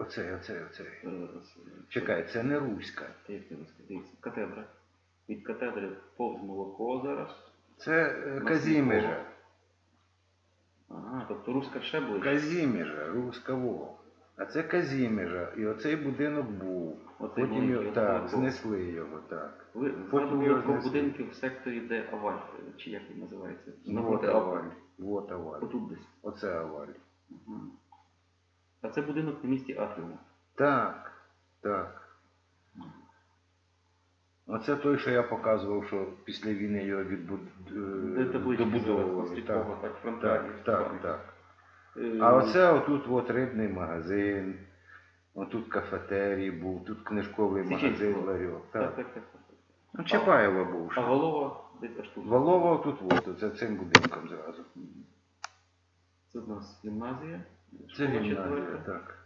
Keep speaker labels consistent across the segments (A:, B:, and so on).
A: Оцей, оцей, оцей.
B: Зараз,
A: Чекай, це не руська.
B: Дивіться, катедра. Від катедри повз молоко зараз.
A: Це е, Казімежа.
B: Ага, тобто руська ще ближче.
A: Казімежа, руська Вов. А це Казімежа. І оцей будинок був.
B: Оцей
A: Потім його, так, знесли його, так.
B: Ви
A: Потім
B: згадували
A: його
B: про
A: знесли.
B: будинки в секторі, де Аваль, чи як він називається?
A: Вот
B: Навпроти
A: аваль. Вот аваль.
B: Отут десь.
A: Оце аваль.
B: Мгм. А це будинок на місці Атріуму.
A: Так, так. Оце той, що я показував, що після війни його відбуд...
B: Де
A: е,
B: таблички
A: добудовували. Так,
B: так,
A: так, так, так.
B: Е,
A: А оце отут от рибний магазин, отут кафетерій був, тут книжковий
B: Січинського.
A: магазин ларьок.
B: Так,
A: Так.
B: так, так. так.
A: Ну, Чапаєва був.
B: А
A: ще.
B: Волова десь аж тут.
A: Валова отут от, за цим будинком зразу.
B: Це в нас гімназія.
A: Це
B: школа
A: гімназія,
B: четверта.
A: так.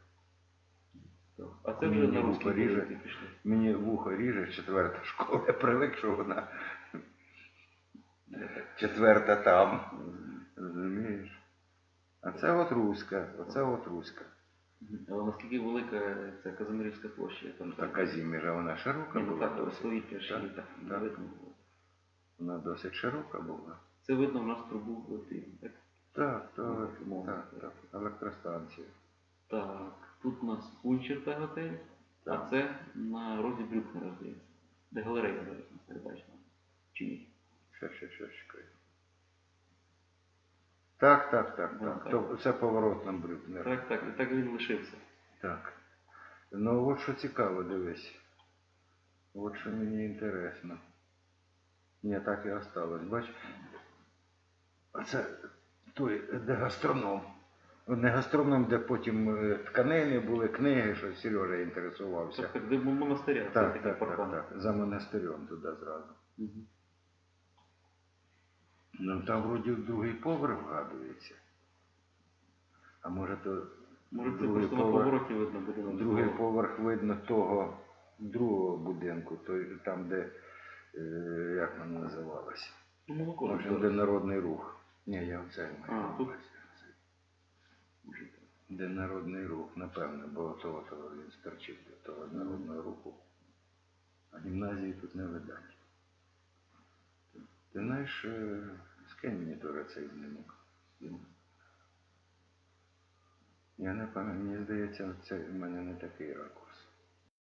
B: А це вже
A: Мені
B: на
A: вухо
B: русській
A: ріже.
B: пішли.
A: Мені вухо ріже четверта школа. Я привик, що вона четверта там. Розумієш? А це от руська, оце от руська.
B: Але наскільки велика ця Казимирівська площа? Там
A: Та Казіміра, вона широка
B: Ні, ну
A: була
B: так,
A: досить.
B: стоїть аж
A: Так,
B: і так, видно було.
A: Вона досить широка була.
B: Це видно в нас трубу летить, так?
A: Так, то,
B: Ну,
A: так, так, електростанція.
B: Так, тут у нас Кульчерта готель, а
A: Так.
B: це на розі Брюкнера, здається. Де галерея зараз на передбачена. Чи ні?
A: Ще, ще, ще, чекай. Так, так, так,
B: Ну,
A: так.
B: так.
A: То це поворот на Брюкнер.
B: Так, так, і так він лишився.
A: Так. Ну от що цікаво, дивись. От що мені інтересно. Ні, так і осталось. Бач. А це той, де гастроном. Не гастроном, де потім е, тканини були, книги, що Сережа інтересувався.
B: Так, так, де монастиря, це
A: Так, так, так, так. За монастирем туди зразу.
B: Мгм.
A: Ну там вроді другий поверх вгадується. А може то
B: Може це просто на
A: поверх,
B: повороті видно буде на
A: другий поверх видно того другого будинку, той, там, де е, як воно називалося?
B: Ну, молоко.
A: Може, де народний рух. Ні, я оце
B: А,
A: маю.
B: тут?
A: Де народний рух, напевно, бо того, того він стерчить до того народного руху. А гімназії тут не видать. Ти знаєш, е, скинь мені теж цей знімок. Я не пам'ятаю, мені здається, це в мене не такий ракурс.